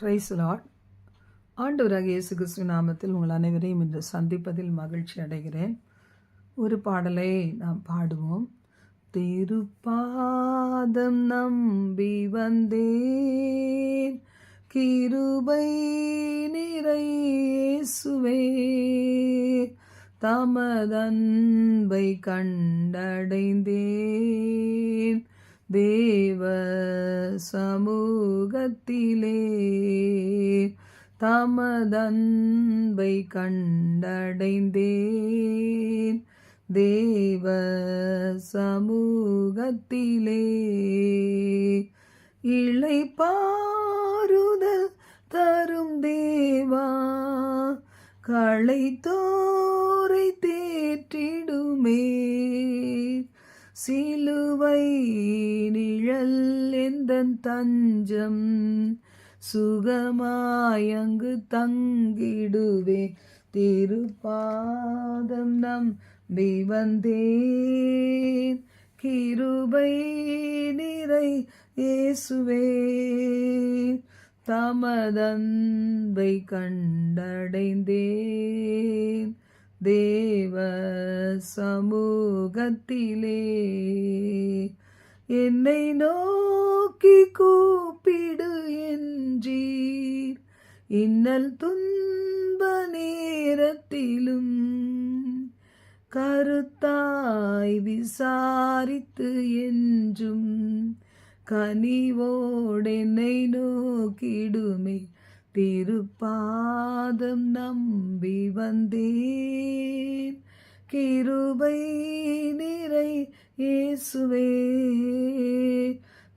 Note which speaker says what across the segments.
Speaker 1: Price lot ஆண்டவராக இயேசு கிறிஸ்து நாமத்தில் உங்கள் அனைவரையும் இன்று சந்திப்பதில் மகிழ்ச்சி அடைகிறேன். ஒரு பாடலை நாம் பாடுவோம். திருப்பாதம் நம்பி வந்தேன். கிருபை நிறையேசுவே தமதன்பை கண்டடைந்தேன். தேவ சமூகத்திலே தமதன்பை கண்டடைந்தேன். தேவ சமூகத்திலே இளை பாருதல் தரும் தேவா களை தோரை தேற்றிடுமே. சிலுவை நிழல் எந்தன் தஞ்சம்? சுகமாயங்கு தங்கிடுவே திருப்பாதம் நம் வந்தேன் கிருபை நிறை இயேசுவே தமதன்பை கண்டடைந்தேன். தேவ சமூகத்திலே என்னை நோக்கி கூப்பிடு என்றீர். இன்னல் துன்ப நேரத்திலும் கருத்தாய் விசாரித்து என்றும் கனிவோடென்னை நோக்கிடுமே. திருப்பாதம் நம்பி வந்தேன். கிருபை நிறை இயேசுவே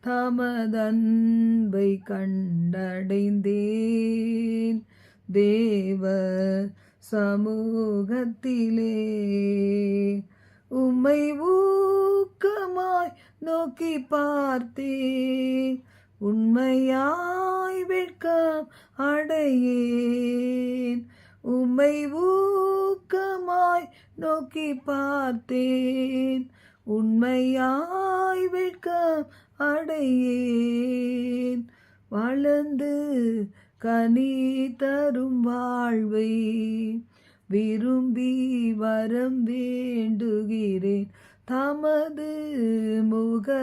Speaker 1: தமதன்பை கண்டடைந்தேன். தேவ சமூகத்திலே உம்மை ஊக்கமாய் நோக்கி பார்த்தேன். உண்மையாய் வெட்கம் அடையேன். உம்மை ஊக்கமாய் நோக்கி பார்த்தேன். உண்மையாய் வெட்கம் அடையேன். வளர்ந்து கனி தரும் வாழ்வை விரும்பி வரம் வேண்டுகிறேன். தமது முக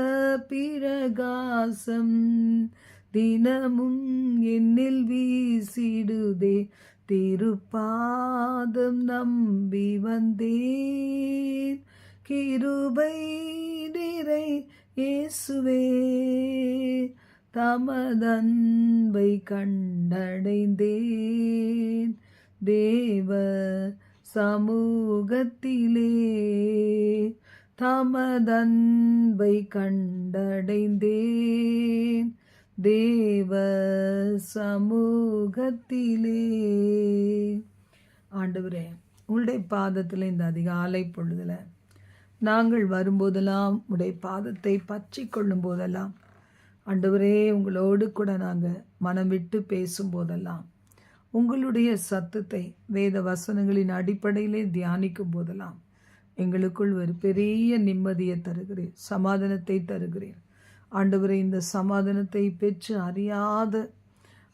Speaker 1: பிரகாசம் தினமும் என்னில் வீசிடுதே. திருப்பாதம் நம்பி வந்தேன். கிருபை நிறை இயேசுவே. தமதன்பை கண்டடைந்தேன். தேவ சமூகத்திலே தமதன்பை கண்டடைந்தேன். தேவ சமூகத்திலே. ஆண்டவரே உங்களுடைய பாதத்தில் இந்த அதிகாலை பொழுதில் நாங்கள் வரும்போதெல்லாம் உடைய பாதத்தை பற்றி கொள்ளும் போதெல்லாம் ஆண்டவரே உங்களோடு கூட நாங்கள் மனம் விட்டு பேசும் போதெல்லாம் உங்களுடைய சத்தத்தை வேத வசனங்களின் அடிப்படையிலே தியானிக்கும் போதெல்லாம் எங்களுக்குள் ஒரு பெரிய நிம்மதியை தருகிறேன் சமாதானத்தை தருகிறேன் ஆண்டவரை இந்த சமாதானத்தை பெற்று அறியாத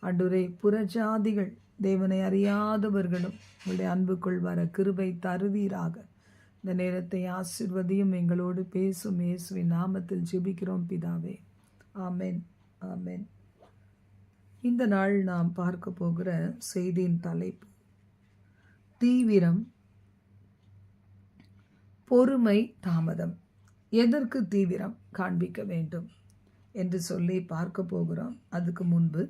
Speaker 1: ஆண்டவரை புறஜாதிகள் தேவனை அறியாதவர்களும் உங்களுடைய அன்புக்குள் வர கிருபை தருவீராக. இந்த நேரத்தை ஆசிர்வதியும் எங்களோடு பேசும் இயேசுவின் நாமத்தில் ஜெபிக்கிறோம் பிதாவே. ஆமேன் ஆமென். இந்த நாள் நாம் பார்க்க போகிற செய்தியின் தலைப்பு தீவிரம் பொறுமை தாமதம். எதற்கு தீவிரம் காண்பிக்க வேண்டும்? என்று சொல்லி பார்க்க போகிறோம். அதுக்கு முன்பு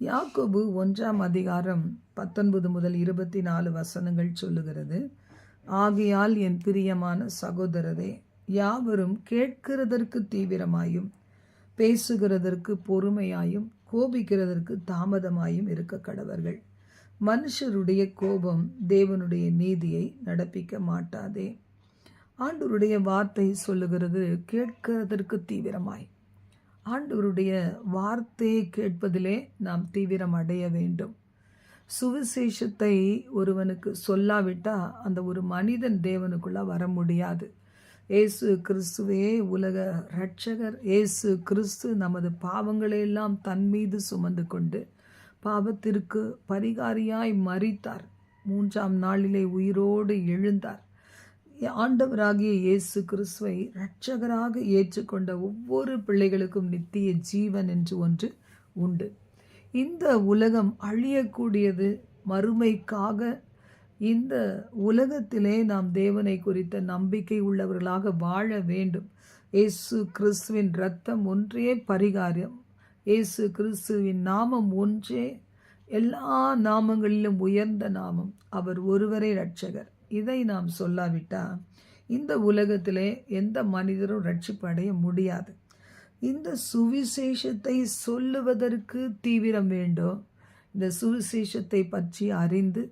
Speaker 1: யாக்கோபு ஒன்றாம் அதிகாரம் பத்தொன்பது முதல் இருபத்தி நாலு வசனங்கள் சொல்லுகிறது ஆகையால் என் பிரியமான சகோதரரே யாவரும் கேட்கிறதற்கு தீவிரமாயும் பேசுகிறதற்கு பொறுமையாயும் கோபிக்கிறதற்கு தாமதமாயும் இருக்க கடவர்கள். மனுஷருடைய கோபம் தேவனுடைய நீதியை நடப்பிக்க மாட்டாதே. ஆண்டவருடைய வார்த்தை சொல்லுகிறது கேட்கிறதற்கு தீவிரமாய். ஆண்டவருடைய வார்த்தையை கேட்பதிலே நாம் தீவிரம் அடைய வேண்டும். சுவிசேஷத்தை ஒருவனுக்கு சொல்லாவிட்டால் அந்த ஒரு மனிதன் தேவனுக்குள்ளே வர முடியாது. ஏசு கிறிஸ்துவே உலக இரட்சகர் ஏசு கிறிஸ்து நமது பாவங்களையெல்லாம் தன் மீது சுமந்து கொண்டு பாவத்திற்கு பரிகாரியாய் மறித்தார் மூன்றாம் நாளிலே உயிரோடு எழுந்தார். ஆண்டவராகிய இயேசு கிறிஸ்துவை இரட்சகராக ஏற்றுக்கொண்ட ஒவ்வொரு பிள்ளைகளுக்கும் நித்திய ஜீவன் என்று ஒன்று உண்டு. இந்த உலகம் அழியக்கூடியது மறுமைக்காக. இந்த உலகத்திலே நாம் தேவனை குறித்த நம்பிக்கை உள்ளவர்களாக வாழ வேண்டும். இயேசு கிறிஸ்துவின் இரத்தம் ஒன்றே பரிகாரம். இயேசு கிறிஸ்துவின் நாமம் ஒன்றே. எல்லா நாமங்களிலும் உயர்ந்த நாமம். அவர் ஒருவரே இரட்சகர். இதை நாம் சொல்லாவிட்டால் இந்த உலகத்திலே எந்த மனிதரும் ரட்சிப்பு அடைய முடியாது. இந்த சுவிசேஷத்தை சொல்லுவதற்கு தீவிரம் வேண்டும் இந்த சுவிசேஷத்தை பற்றி அறிந்து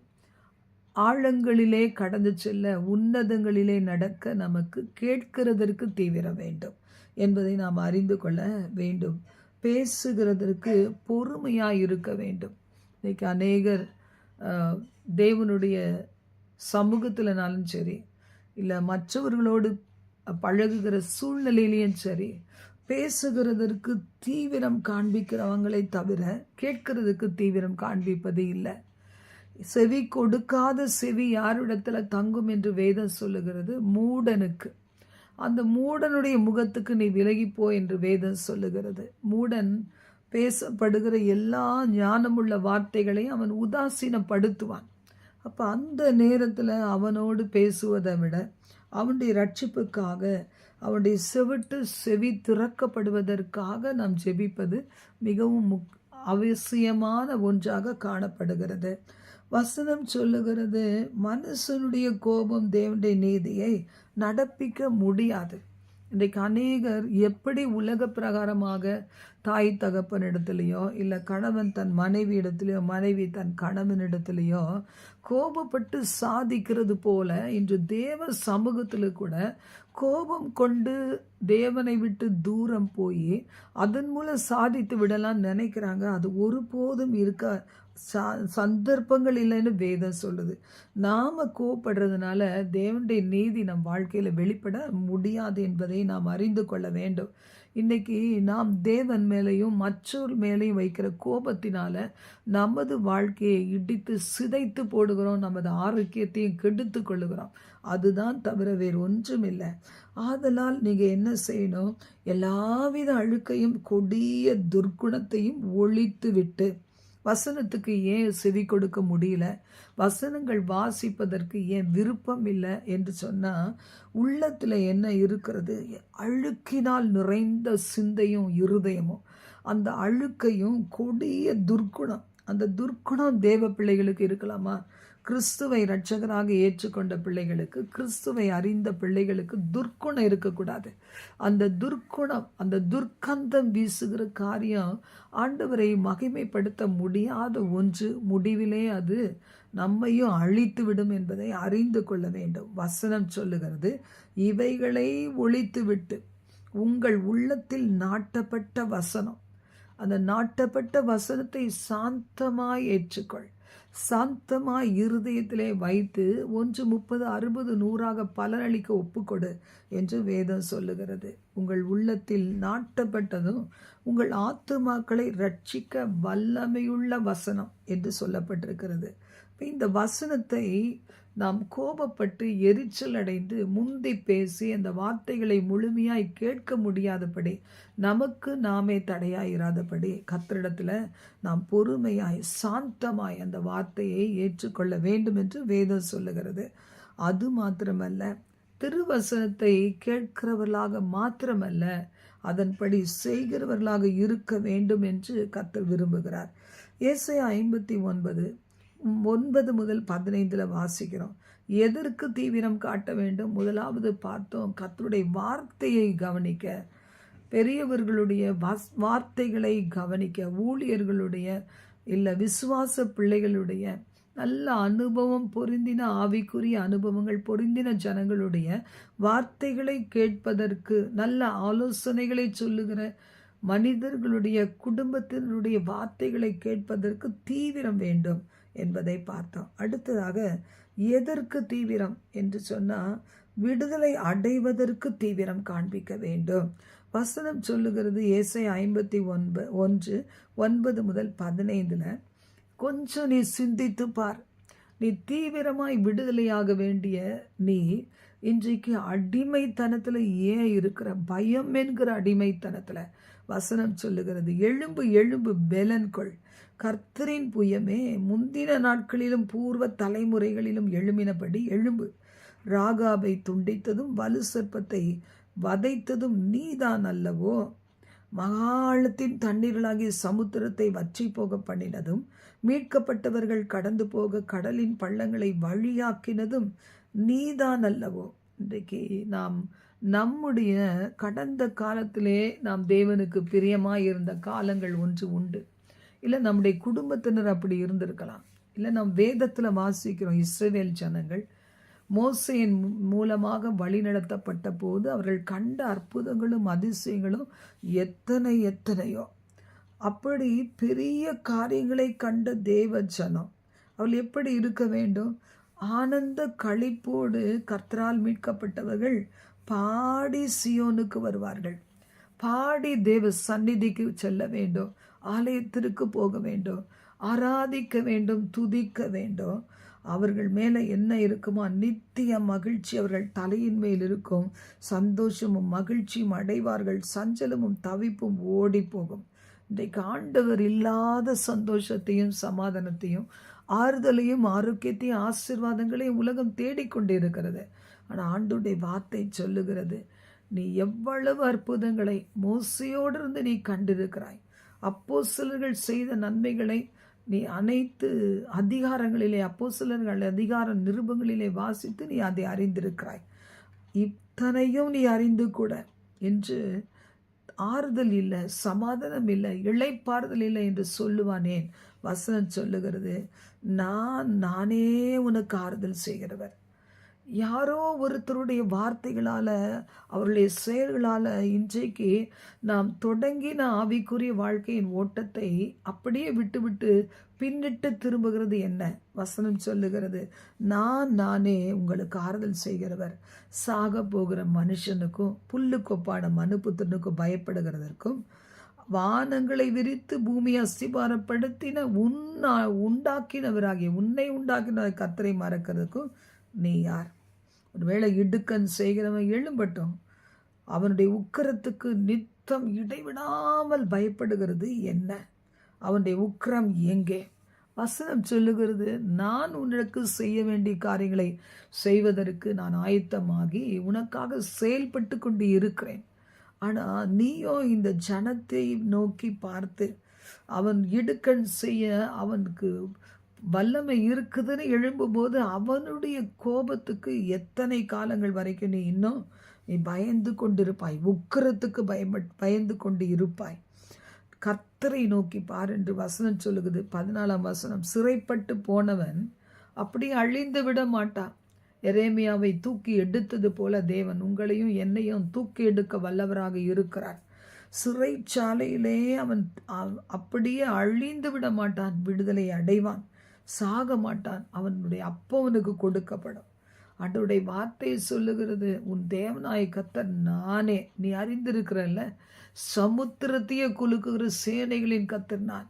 Speaker 1: ஆழங்களிலே கடந்து செல்ல உன்னதங்களிலே நடக்க நமக்கு கேட்கிறதற்கு தீவிரம் வேண்டும் என்பதை நாம் அறிந்து கொள்ள வேண்டும். பேசுகிறதற்கு பொறுமையாக இருக்க வேண்டும். இன்றைக்கி அநேகர் தேவனுடைய சமூகத்தில்னாலும் சரி இல்லை மற்றவர்களோடு பழகுகிற சூழ்நிலையிலையும் சரி பேசுகிறதற்கு தீவிரம் காண்பிக்கிறவங்களை தவிர கேட்கிறதுக்கு தீவிரம் காண்பிப்பது இல்லை. செவி கொடுக்காத செவி யாரிடத்தில் தங்கும் என்று வேதம் சொல்லுகிறது? மூடனுக்கு. அந்த மூடனுடைய முகத்துக்கு நீ விலகிப்போ என்று வேதம் சொல்லுகிறது. மூடன் பேசப்படுகிற எல்லா ஞானமுள்ள வார்த்தைகளையும் அவன் உதாசீனப்படுத்துவான். அப்போ அந்த நேரத்தில் அவனோடு பேசுவதை விட அவனுடைய ரட்சிப்புக்காக அவனுடைய செவிட்டு செவி திறக்கப்படுவதற்காக நாம் ஜெபிப்பது மிகவும் முக் அவசியமான ஒன்றாக காணப்படுகிறது. வசனம் சொல்லுகிறது மனுஷனுடைய கோபம் தேவனுடைய நீதியை நடப்பிக்க முடியாது. இன்றைக்கு அநேகர் எப்படி உலக பிரகாரமாக தாய் தகப்பனிடத்துலையோ இல்லை கணவன் தன் மனைவி இடத்துலையோ மனைவி தன் கணவன் இடத்துலையோ கோபப்பட்டு சாதிக்கிறது போல இன்று தேவ சமூகத்தில் கூட கோபம் கொண்டு தேவனை விட்டு தூரம் போய் அதன் மூலம் சாதித்து விடலாம் நினைக்கிறாங்க. அது ஒருபோதும் இருக்க சந்தர்ப்பங்கள் இல்லைன்னு வேதம் சொல்லுது. நாம் கோபப்படுறதுனால தேவனுடைய நீதி நம் வாழ்க்கையில் வெளிப்பட முடியாது என்பதை நாம் அறிந்து கொள்ள வேண்டும். இன்றைக்கி நாம் தேவன் மேலேயும் மற்றோர் மேலேயும் வைக்கிற கோபத்தினால நமது வாழ்க்கையை இடித்து சிதைத்து போடுகிறோம். நமது ஆரோக்கியத்தையும் கெடுத்து கொள்ளுகிறோம். அதுதான் தவிர வேறு ஒன்றும் இல்லை. ஆதலால் நீங்கள் என்ன செய்யணும்? எல்லாவித அழுக்கையும் கொடிய துர்க்குணத்தையும் ஒழித்து விட்டு வசனத்துக்கு ஏன் செவி கொடுக்க முடியல? வசனங்கள் வாசிப்பதற்கு ஏன் விருப்பம் இல்லை? என்று சொன்னால் உள்ளத்தில் என்ன இருக்கிறது? அழுக்கினால் நிறைந்த சிந்தையும் இருதயமும். அந்த அழுக்கையும் கொடிய துர்க்குணம். அந்த துர்க்குணம் தேவ பிள்ளைகளுக்கு இருக்கலாமா? கிறிஸ்துவை இரட்சகராக ஏற்றுக்கொண்ட பிள்ளைகளுக்கு கிறிஸ்துவை அறிந்த பிள்ளைகளுக்கு துர்க்குணம் இருக்கக்கூடாது. அந்த துர்க்குணம் அந்த துர்க்கந்தம் வீசுகிற காரியம் ஆண்டவரை மகிமைப்படுத்த முடியாத ஒன்று. முடிவிலே அது நம்மையும் அழித்து விடும் என்பதை அறிந்து கொள்ள வேண்டும். வசனம் சொல்லுகிறது இவைகளை ஒழித்துவிட்டு உங்கள் உள்ளத்தில் நாட்டப்பட்ட வசனம். அந்த நாட்டப்பட்ட வசனத்தை சாந்தமாய் ஏற்றுக்கொள். சாந்தமாய் இருதயத்திலே வைத்து ஒன்று முப்பது அறுபது நூறாக பலனளிக்க ஒப்புக்கொடு என்று வேதம் சொல்லுகிறது. உங்கள் உள்ளத்தில் நாட்டப்பட்டதும் உங்கள் ஆத்துமாக்களை ரட்சிக்க வல்லமையுள்ள வசனம் என்று சொல்லப்பட்டிருக்கிறது. இந்த வசனத்தை நாம் கோபப்பட்டு எரிச்சல் அடைந்து முந்தி பேசி அந்த வார்த்தைகளை முழுமையாய் கேட்க முடியாதபடி நமக்கு நாமே தடையாயிராதபடி கத்திரிடத்தில் நாம் பொறுமையாய் சாந்தமாய் அந்த வார்த்தையை ஏற்றுக்கொள்ள வேண்டும் என்று வேதம் சொல்லுகிறது. அது மாத்திரமல்ல திருவசனத்தை கேட்கிறவர்களாக மாத்திரமல்ல அதன்படி செய்கிறவர்களாக இருக்க வேண்டும் என்று கத்தர் விரும்புகிறார். ஏசை ஐம்பத்தி ஒன்பது ஒன்பது முதல் பதினைந்தில் வாசிக்கிறோம். எதற்கு தீவிரம் காட்ட வேண்டும்? முதலாவது பார்த்தோம் கத்தருடைய வார்த்தையை கவனிக்க. பெரியவர்களுடைய வாஸ் வார்த்தைகளை கவனிக்க. ஊழியர்களுடைய இல்லை விசுவாச பிள்ளைகளுடைய நல்ல அனுபவம் பொருந்தின ஆவிக்குரிய அனுபவங்கள் பொருந்தின ஜனங்களுடைய வார்த்தைகளை கேட்பதற்கு நல்ல ஆலோசனைகளை சொல்லுகிற மனிதர்களுடைய குடும்பத்தினருடைய வார்த்தைகளை கேட்பதற்கு தீவிரம் வேண்டும். என்பதை பார்த்தோம். அடுத்ததாக எதற்கு தீவிரம் என்று சொன்னால் விடுதலை அடைவதற்கு தீவிரம் காண்பிக்க வேண்டும். வசனம் சொல்லுகிறது ஏசை ஐம்பத்தி ஒன்பது ஒன்று ஒன்பது முதல் பதினைந்தில் கொஞ்சம் நீ சிந்தித்து பார். நீ தீவிரமாய் விடுதலையாக வேண்டிய நீ இன்றைக்கு அடிமைத்தனத்தில் ஏன் இருக்கிற? பயம் என்கிற அடிமைத்தனத்தில். வசனம் சொல்லுகிறது எழும்பு எழும்பு பெலன்கொள் கர்த்தரின் புயமே முந்தின நாட்களிலும் பூர்வ தலைமுறைகளிலும் எழுமினபடி எழும்பு. ராகாபை துண்டித்ததும் வலு சர்ப்பத்தை வதைத்ததும் நீதான் அல்லவோ? மகாழத்தின் தண்ணீர்களாகிய சமுத்திரத்தை வற்றி போக பண்ணினதும் மீட்கப்பட்டவர்கள் கடந்து போக கடலின் பள்ளங்களை வழியாக்கினதும் நீதான் அல்லவோ? இன்றைக்கு நாம் நம்முடைய கடந்த காலத்திலே நாம் தேவனுக்கு பிரியமாக இருந்த காலங்கள் ஒன்று உண்டு. இல்லை நம்முடைய குடும்பத்தினர் அப்படி இருந்திருக்கலாம். இல்லை நம் வேதத்தில் வாசிக்கிறோம் இஸ்ரேல் ஜனங்கள். மோசையின் மூலமாக வழிநடத்தப்பட்ட போது அவர்கள் கண்ட அற்புதங்களும் அதிசயங்களும் எத்தனை எத்தனையோ. அப்படி பெரிய காரியங்களை கண்ட தேவ ஜனம். அவள் எப்படி இருக்க வேண்டும்? ஆனந்த களிப்போடு கர்த்தரால் மீட்கப்பட்டவர்கள் பாடி சியோனுக்கு வருவார்கள். பாடி தேவ சந்நிதிக்கு செல்ல வேண்டும். ஆலயத்திற்கு போக வேண்டும் ஆராதிக்க வேண்டும் துதிக்க வேண்டும். அவர்கள் மேலே என்ன இருக்குமோ நித்திய மகிழ்ச்சி அவர்கள் தலையின் மேல் இருக்கும். சந்தோஷமும் மகிழ்ச்சியும் அடைவார்கள். சஞ்சலமும் தவிப்பும் ஓடி போகும். இன்றைக்கு ஆண்டவர் இல்லாத சந்தோஷத்தையும் சமாதானத்தையும் ஆறுதலையும் ஆரோக்கியத்தையும் ஆசிர்வாதங்களையும் உலகம் தேடிக்கொண்டு இருக்கிறது. ஆனால் ஆண்டுடைய வார்த்தை சொல்லுகிறது நீ எவ்வளவு அற்புதங்களை மோசையோடு இருந்து நீ கண்டிருக்கிறாய். அப்போ சிலர்கள் செய்த நன்மைகளை நீ அனைத்து அதிகாரங்களிலே அப்போ சிலர்கள் அதிகார நிருபங்களிலே வாசித்து நீ அதை அறிந்திருக்கிறாய். இத்தனையும் நீ அறிந்து கூட என்று ஆறுதல் இல்லை சமாதானம் இல்லை இழைப்பாறுதல் இல்லை என்று சொல்லுவானேன். வசனம் சொல்லுகிறது நான் நானே உனக்கு ஆறுதல் செய்கிறவர். யாரோ ஒருத்தருடைய வார்த்தைகளால் அவருடைய செயல்களால் இன்றைக்கு நாம் தொடங்கின ஆவிக்குரிய வாழ்க்கையின் ஓட்டத்தை அப்படியே விட்டுவிட்டு பின்னிட்டு திரும்புகிறது என்ன? வசனம் சொல்லுகிறது நான் நானே உங்களுக்கு ஆறுதல் செய்கிறவர். சாக போகிற மனுஷனுக்கும் புல்லு கொப்பான மனுப்புத்தனுக்கும் பயப்படுகிறதற்கும் வானங்களை விரித்து பூமியை அஸ்திபாரப்படுத்தின உன்னா உண்டாக்கினவராகிய உன்னை உண்டாக்கின கத்தரை மறக்கிறதுக்கும் நீ யார்? ஒருவேளை இடுக்கன் செய்கிறவன் எழும்பட்டும். அவனுடைய உக்கரத்துக்கு நித்தம் இடைவிடாமல் பயப்படுகிறது என்ன? அவனுடைய உக்கரம் எங்கே? வசனம் சொல்லுகிறது நான் உனக்கு செய்ய வேண்டிய காரியங்களை செய்வதற்கு நான் ஆயத்தமாகி உனக்காக செயல்பட்டு கொண்டு இருக்கிறேன். ஆனால் நீயோ இந்த ஜனத்தை நோக்கி பார்த்து அவன் இடுக்கண் செய்ய அவனுக்கு வல்லமை இருக்குதுன்னு எழும்பும்போது அவனுடைய கோபத்துக்கு எத்தனை காலங்கள் வரைக்கும் நீ இன்னும் நீ பயந்து கொண்டிருப்பாய். உக்கரத்துக்கு பயப்பட் பயந்து கொண்டு இருப்பாய். கர்த்தரை நோக்கி பார் என்று வசனம் சொல்லுகிறது. பதினாலாம் வசனம் சிறைப்பட்டு போனவன் அப்படி அழிந்து விட மாட்டான். எரேமியாவை தூக்கி எடுத்தது போல தேவன் உங்களையும் என்னையும் தூக்கி எடுக்க வல்லவராக இருக்கிறார். சிறைச்சாலையிலே அவன் அப்படியே அழிந்து விட மாட்டான் விடுதலை அடைவான். சாக மாட்டான் அவனுடைய அப்பவனுக்கு கொடுக்கப்படும். அன்றைய வார்த்தையை சொல்லுகிறது உன் தேவநாய கத்தர் நானே. நீ அறிந்திருக்கிறல்ல சமுத்திரத்தையே குலுக்குகிற சேனைகளின் கத்தர் நான்.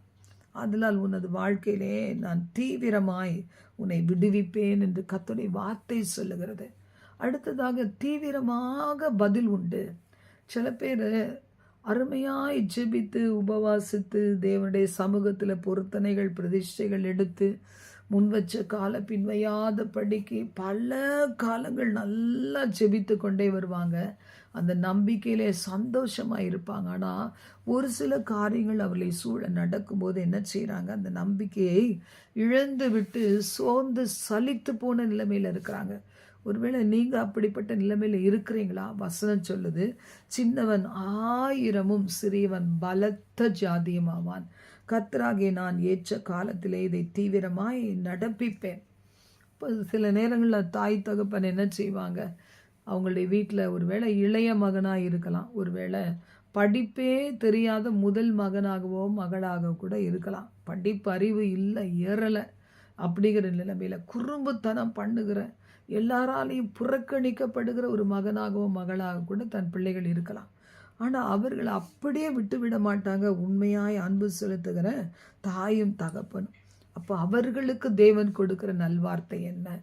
Speaker 1: அதனால் உனது வாழ்க்கையிலே நான் தீவிரமாய் உன்னை விடுவிப்பேன் என்று கத்துடைய வார்த்தை சொல்லுகிறது. அடுத்ததாக தீவிரமாக பதில் உண்டு. சில பேர் அருமையாய் ஜெபித்து உபவாசித்து தேவனுடைய சமூகத்தில் பொருத்தனைகள் பிரதிஷ்டைகள் எடுத்து முன் வச்ச கால பின்வையாத படிக்கு பல காலங்கள் நல்லா ஜெபித்து கொண்டே வருவாங்க. அந்த நம்பிக்கையிலே சந்தோஷமாக இருப்பாங்க. ஆனால் ஒரு சில காரியங்கள் அவர்களை சூழ நடக்கும்போது என்ன செய்கிறாங்க அந்த நம்பிக்கையை இழந்து விட்டு சோர்ந்து சலித்து போன நிலைமையில் இருக்கிறாங்க. ஒருவேளை நீங்கள் அப்படிப்பட்ட நிலைமையில் இருக்கிறீங்களா? வசனம் சொல்லுது சின்னவன் ஆயிரமும் சிறியவன் பலத்த ஜாதியமாவான். கத்தராகிய நான் ஏற்ற காலத்திலே இதை தீவிரமாய் நடப்பிப்பேன். இப்போ சில நேரங்களில் தாய் தகப்பன் என்ன செய்வாங்க? அவங்களுடைய வீட்டில் ஒரு வேளை இளைய மகனாக இருக்கலாம். ஒரு வேளை படிப்பே தெரியாத முதல் மகனாகவோ மகளாக கூட இருக்கலாம். படிப்பு அறிவு இல்லை ஏறலை. அப்படிங்கிற நிலைமையில் குறும்புத்தனம் பண்ணுகிற எல்லாராலையும் புறக்கணிக்கப்படுகிற ஒரு மகனாகவோ மகளாக கூட தன் பிள்ளைகள் இருக்கலாம். ஆனால் அவர்கள் அப்படியே விட்டு விட மாட்டாங்க. உண்மையாய் அன்பு செலுத்துகிற தாயும் தகப்பனும். அப்போ அவர்களுக்கு தேவன் கொடுக்கிற நல்வார்த்தை என்ன?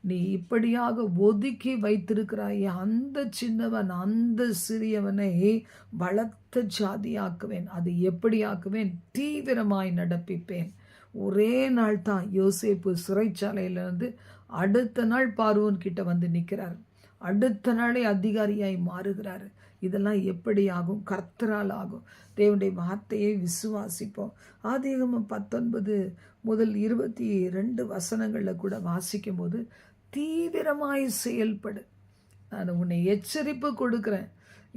Speaker 1: நீ இப்படியாக ஒதுக்கி வைத்திருக்கிறாய் அந்த சின்னவன் அந்த சிறியவனை வளர்த்த ஜாதியாக்குவேன். அது எப்படி ஆக்குவேன் தீவிரமாய் நடப்பிப்பேன். ஒரே நாள் தான் யோசேப்பு சிறைச்சாலையிலிருந்து அடுத்த நாள் பார்வோன் கிட்ட வந்து நிற்கிறார் அடுத்த நாளே அதிகாரியாய் மாறுகிறார். இதெல்லாம் எப்படி ஆகும்? கர்த்தரால் ஆகும். தேவனுடைய வார்த்தையை விசுவாசிப்போம். ஆதிகமம் பத்தொன்பது முதல் இருபத்தி ரெண்டு வசனங்களில் கூட வாசிக்கும் போது தீவிரமாய் செயல்படு. நான் உன்னை எச்சரிப்பு கொடுக்குறேன்.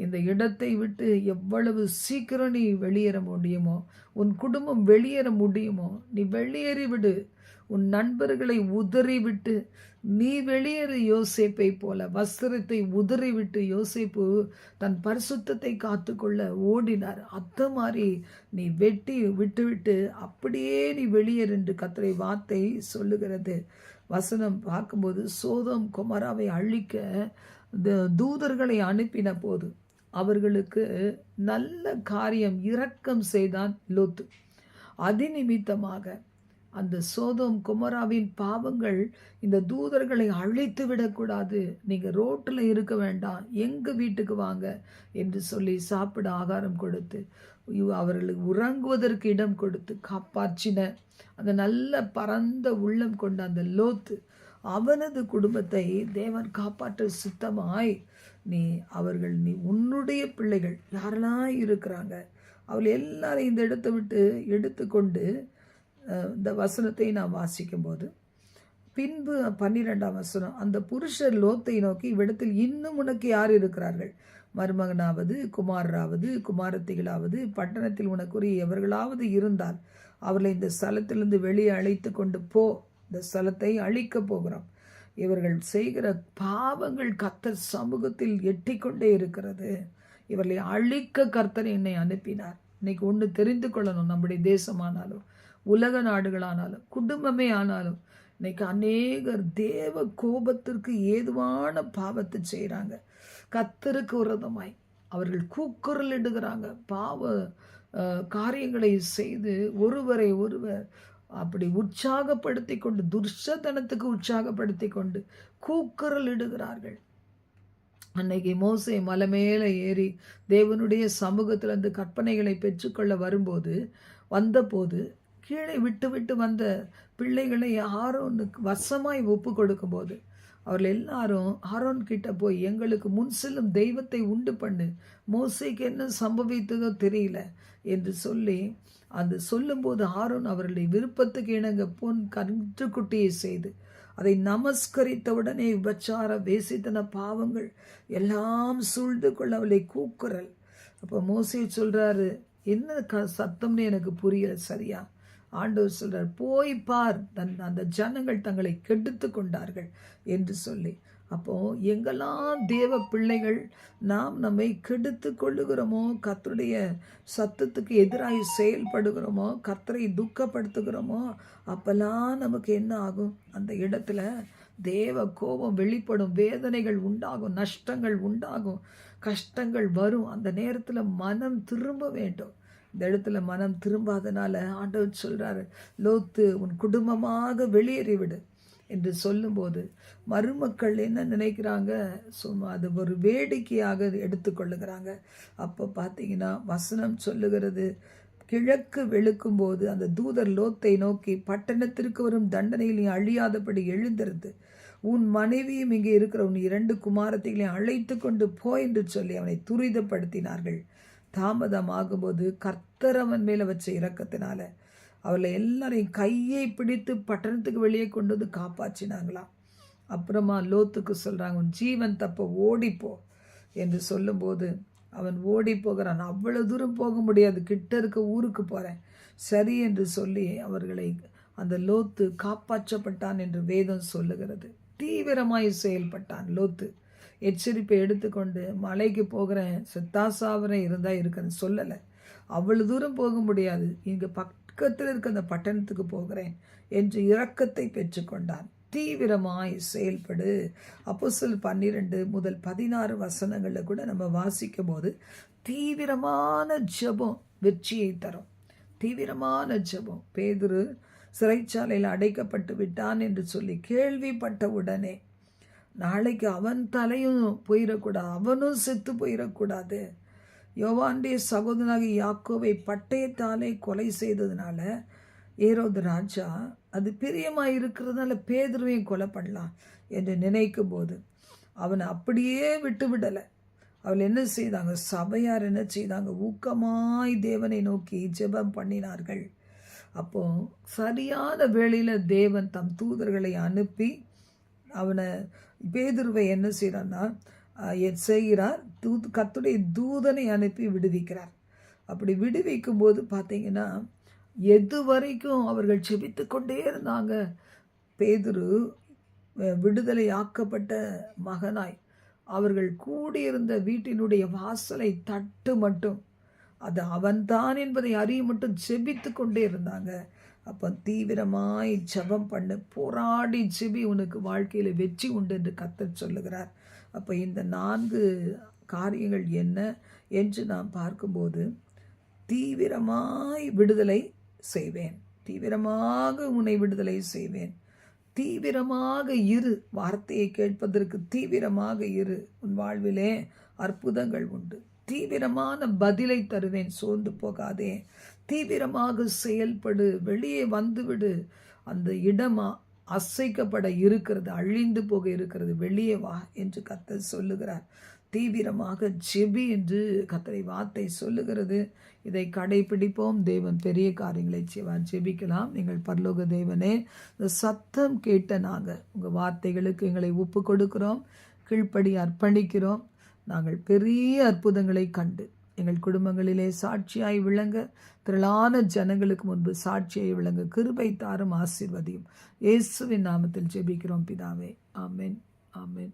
Speaker 1: இந்த இடத்தை விட்டு எவ்வளவு சீக்கிரம் நீ வெளியேற முடியுமோ உன் குடும்பம் வெளியேற முடியுமோ நீ வெளியேறி விடு. உன் நண்பர்களை உதறிவிட்டு நீ வெளியேறு யோசிப்பை போல. வஸ்திரத்தை உதறிவிட்டு யோசிப்பு தன் பரிசுத்தத்தை காத்துக்கொள்ள ஓடினார். அத்த மாதிரி நீ வெட்டி விட்டுவிட்டு அப்படியே நீ வெளியேறு என்று கத்திரை வார்த்தை சொல்லுகிறது. வசனம் பார்க்கும்போது சோதம் குமராவை அழிக்க தூதர்களை அனுப்பின போது அவர்களுக்கு நல்ல காரியம் இரக்கம் செய்தான் லோத்து. அதிநிமித்தமாக அந்த சோதம் குமராவின் பாவங்கள் இந்த தூதர்களை அழைத்து விடக்கூடாது. நீங்கள் ரோட்டில் இருக்க வேண்டாம். எங்கள் வீட்டுக்கு வாங்க என்று சொல்லி சாப்பிட ஆகாரம் கொடுத்து அவர்களுக்கு உறங்குவதற்கு இடம் கொடுத்து காப்பாற்றின. அந்த நல்ல பரந்த உள்ளம் கொண்ட அந்த லோத்து அவனது குடும்பத்தை தேவன் காப்பாற்ற சுத்தமாய் நீ அவர்கள் நீ உன்னுடைய பிள்ளைகள் யாரெல்லாம் இருக்கிறாங்க அவள் எல்லாரையும் இந்த இடத்தை விட்டு எடுத்துக்கொண்டு இந்த வசனத்தை நான் வாசிக்கும்போது பின்பு பன்னிரெண்டாம் வசனம் அந்த புருஷர் லோத்தை நோக்கி இவ்விடத்தில் இன்னும் உனக்கு யார் இருக்கிறார்கள்? மருமகனாவது குமாரராவது குமாரத்திகளாவது பட்டணத்தில் உனக்குரிய எவர்களாவது இருந்தால் அவர்களை இந்த ஸ்தலத்திலிருந்து வெளியே அழைத்து கொண்டு போ. இந்த ஸ்தலத்தை அழிக்கப் போகிறோம். இவர்கள் செய்கிற பாவங்கள் கர்த்தர் சமூகத்தில் எட்டிக்கொண்டே இருக்கிறது. இவர்களை அழிக்க கர்த்தர் என்னை அனுப்பினார். இன்னைக்கு ஒன்று தெரிந்து கொள்ளணும் நம்முடைய தேசமானாலும் உலக நாடுகளானாலும் குடும்பமே ஆனாலும் இன்னைக்கு அநேகர் தேவ கோபத்திற்கு ஏதுவான பாவத்தை செய்கிறாங்க கத்தருக்கு விரதமாய் அவர்கள் கூக்குரல் இடுகிறாங்க. பாவ காரியங்களை செய்து ஒருவரை ஒருவர் அப்படி உற்சாகப்படுத்தி கொண்டு துர்ஷதனத்துக்கு உற்சாகப்படுத்தி கொண்டு கூக்குரல் இடுகிறார்கள். அன்னைக்கு மோசை மலை மேலே ஏறி தேவனுடைய சமூகத்தில் அந்த கற்பனைகளை பெற்றுக்கொள்ள வரும்போது வந்தபோது கீழே விட்டு விட்டு வந்த பிள்ளைகளை ஆரோனுக்கு வசமாய் ஒப்பு கொடுக்கும்போது அவர்கள் எல்லாரும் ஆரோன் கிட்ட போய் எங்களுக்கு முன் செல்லும் தெய்வத்தை உண்டு பண்ணு. மோசைக்கு என்ன சம்பவித்ததோ தெரியல என்று சொல்லி அது சொல்லும்போது ஆரோன் அவர்களுடைய விருப்பத்துக்கு இணங்க பொன் கன்றுக்குட்டியை செய்து அதை நமஸ்கரித்தவுடனே விபச்சார வேசித்தன பாவங்கள் எல்லாம் சூழ்ந்து கொள்ள அவளை கூக்குரல். அப்போ மோசி சொல்கிறாரு என்ன க சத்தம்னு எனக்கு புரியல சரியா? ஆண்டவர் சொல்கிறார் போய் பார் தன் அந்த ஜனங்கள் தங்களை கெடுத்து கொண்டார்கள் என்று சொல்லி அப்போது எங்கெல்லாம் தேவ பிள்ளைகள் நாம் நம்மை கெடுத்து கொள்ளுகிறோமோ கத்தருடைய சத்தத்துக்கு எதிராக செயல்படுகிறோமோ கத்தரை துக்கப்படுத்துகிறோமோ அப்போல்லாம் நமக்கு என்ன ஆகும்? அந்த இடத்துல தேவ கோபம் வெளிப்படும் வேதனைகள் உண்டாகும் நஷ்டங்கள் உண்டாகும் கஷ்டங்கள் வரும். அந்த நேரத்தில் மனம் திரும்ப வேண்டும். இந்த இடத்துல மனம் திரும்பாதனால ஆண்டவர் சொல்கிறாரு லோத்து உன் குடும்பமாக வெளியேறிவிடு. என்று சொல்லும்போது மருமக்கள் என்ன நினைக்கிறாங்க? சும்மா அது ஒரு வேடிக்கையாக எடுத்துக்கொள்ளுகிறாங்க அப்போ பார்த்தீங்கன்னா வசனம் சொல்லுகிறது கிழக்கு வெளுக்கும்போது அந்த தூதர் லோத்தை நோக்கி பட்டணத்திற்கு வரும் தண்டனையில் நீ அழியாதபடி எழுந்திருந்து உன் மனைவியும் இங்கே இருக்கிற உன் இரண்டு குமாரத்தைகளையும் அழைத்து கொண்டு போ என்று சொல்லி அவனை துரிதப்படுத்தினார்கள். தாமதமாகும்போது கர்த்தர் அவன் மேலே வச்ச இறக்கத்தினால அவளை எல்லாரையும் கையை பிடித்து பட்டணத்துக்கு வெளியே கொண்டு வந்து காப்பாற்றினாங்களாம். அப்புறமா லோத்துக்கு சொல்கிறாங்க உன் ஜீவன் தப்ப ஓடிப்போ. என்று சொல்லும்போது அவன் ஓடி போகிறான். அவ்வளோ தூரம் போக முடியாது. கிட்ட இருக்க ஊருக்கு போகிறேன் சரி என்று சொல்லி அவர்களை அந்த லோத்து காப்பாற்றப்பட்டான் என்று வேதம் சொல்லுகிறது. தீவிரமாய் செயல்பட்டான் லோத்து. எச்சரிப்பை எடுத்துக்கொண்டு மலைக்கு போகிறேன். செத்தாசாவரேன் இருந்தால் இருக்கிறேன் சொல்லலை. அவ்வளோ தூரம் போக முடியாது. இங்கே பக் பக்கத்தில் இருக்க அந்த பட்டணத்துக்கு போகிறேன் என்று இரக்கத்தை பெற்றுக்கொண்டான். தீவிரமாய் செயல்படு. அப்போசல் பன்னிரெண்டு முதல் பதினாறு வசனங்களில் கூட நம்ம வாசிக்கும் போது தீவிரமான ஜெபம் வெற்றியை தரும். தீவிரமான ஜெபம். பேதுரு சிறைச்சாலையில் அடைக்கப்பட்டு விட்டான் என்று சொல்லி கேள்விப்பட்ட உடனே நாளைக்கு அவன் தலையும் போயிடக்கூடாது அவனும் செத்து போயிடக்கூடாது. யோவாண்டே சகோதரனாகி யாக்கோவை பட்டயத்தாலே கொலை செய்ததுனால ஏரோது ராஜா அது பிரியமாக இருக்கிறதுனால பேதுருவையும் கொலை பண்ணலாம் என்று நினைக்கும் போது அவனை அப்படியே விட்டு விடலை அவள் என்ன செய்தாங்க? சபையார் என்ன செய்தாங்க? ஊக்கமாய் தேவனை நோக்கி ஜெபம் பண்ணினார்கள். அப்போ சரியான வேளையில் தேவன் தம் தூதர்களை அனுப்பி அவனை பேதுருவை என்ன செய்கிறான்னா செய்கிறார். தூது கத்துடைய தூதனை அனுப்பி விடுவிக்கிறார். அப்படி விடுவிக்கும் போது பார்த்தீங்கன்னா எது வரைக்கும் அவர்கள் செபித்து கொண்டே இருந்தாங்க. பேதுரு விடுதலை ஆக்கப்பட்ட மகனாய் அவர்கள் கூடியிருந்த வீட்டினுடைய வாசலை தட்டு மட்டும் அது அவன்தான் என்பதை அறிய மட்டும் செபித்து கொண்டே இருந்தாங்க. அப்போ தீவிரமாய் ஜபம் பண்ணு போராடி செபி உனக்கு வாழ்க்கையில் வெற்றி உண்டு என்று கத்தர் சொல்லுகிறார். அப்போ இந்த நான்கு காரியங்கள் என்ன என்று நாம் பார்க்கும்போது தீவிரமாய் விடுதலை செய்வேன். தீவிரமாக உன்னை விடுதலை செய்வேன். தீவிரமாக இரு. வார்த்தையை கேட்பதற்கு தீவிரமாக இரு. உன் வாழ்விலே அற்புதங்கள் உண்டு. தீவிரமான பதிலை தருவேன். சோர்ந்து போகாதே. தீவிரமாக செயல்படு. வெளியே வந்துவிடு. அந்த இடமா அசைக்கப்பட இருக்கிறது. அழிந்து போக இருக்கிறது. வெளியே வா என்று கத்தர் சொல்லுகிறார். தீவிரமாக ஜெபி என்று கத்தரை வார்த்தை சொல்லுகிறது. இதை கடைபிடிப்போம். தேவன் பெரிய காரியங்களை செய்வார். ஜெபிக்கலாம். நீங்கள் பரலோக தேவனே இந்த சத்தம் கேட்ட நாங்கள் உங்கள் வார்த்தைகளுக்கு எங்களை ஒப்பு கொடுக்கிறோம். கீழ்ப்படி அர்ப்பணிக்கிறோம். நாங்கள் பெரிய அற்புதங்களை கண்டு எங்கள் குடும்பங்களிலே சாட்சியாய் விளங்க திரளான ஜனங்களுக்கு முன்பு சாட்சியாய் விளங்க கிருபை தாரும் ஆசிர்வதியும். இயேசுவின் நாமத்தில் ஜெபிக்கிறோம் பிதாவே. ஆமென். ஆமென்.